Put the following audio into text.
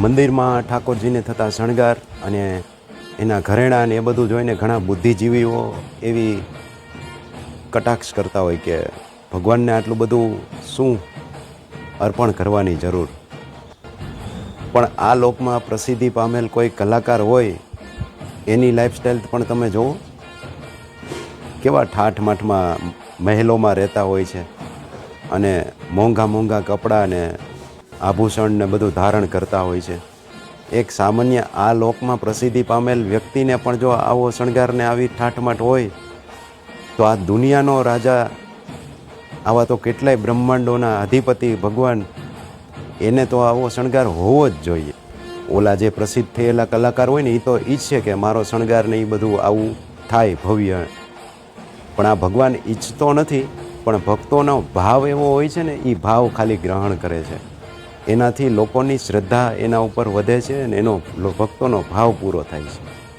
મંદિરમાં ઠાકોરજીને થતા શણગાર અને એના ઘરેણાં ને એ બધું જોઈને ઘણા બુદ્ધિજીવીઓ એવી કટાક્ષ કરતા હોય કે ભગવાનને આટલું બધું શું અર્પણ કરવાની જરૂર? પણ આ લોકમાં પ્રસિદ્ધિ પામેલ કોઈ કલાકાર હોય, એની લાઈફસ્ટાઈલ પણ તમે જુઓ. કેવા ઠાઠ માઠમાં મહેલોમાં રહેતા હોય છે અને મોંઘા મોંઘા કપડાં ને આભૂષણ ને બધું ધારણ કરતા હોય છે. એક સામાન્ય આ લોકમાં પ્રસિદ્ધિ પામેલ વ્યક્તિને પણ જો આવો શણગારને આવી ઠાઠમાઠ હોય, તો આ દુનિયાનો રાજા, આવા તો કેટલાય બ્રહ્માંડોના અધિપતિ ભગવાન, એને તો આવો શણગાર હોવો જ જોઈએ. ઓલા જે પ્રસિદ્ધ થયેલા કલાકાર હોય ને એ તો ઈચ્છે કે મારો શણગાર ને એ બધું આવું થાય ભવ્ય. પણ આ ભગવાન ઈચ્છતો નથી, પણ ભક્તોનો ભાવ એવો હોય છે ને એ ભાવ ખાલી ગ્રહણ કરે છે. એનાથી લોકોની શ્રદ્ધા એના ઉપર વધે છે અને એનો ભક્તોનો ભાવ પૂરો થાય છે.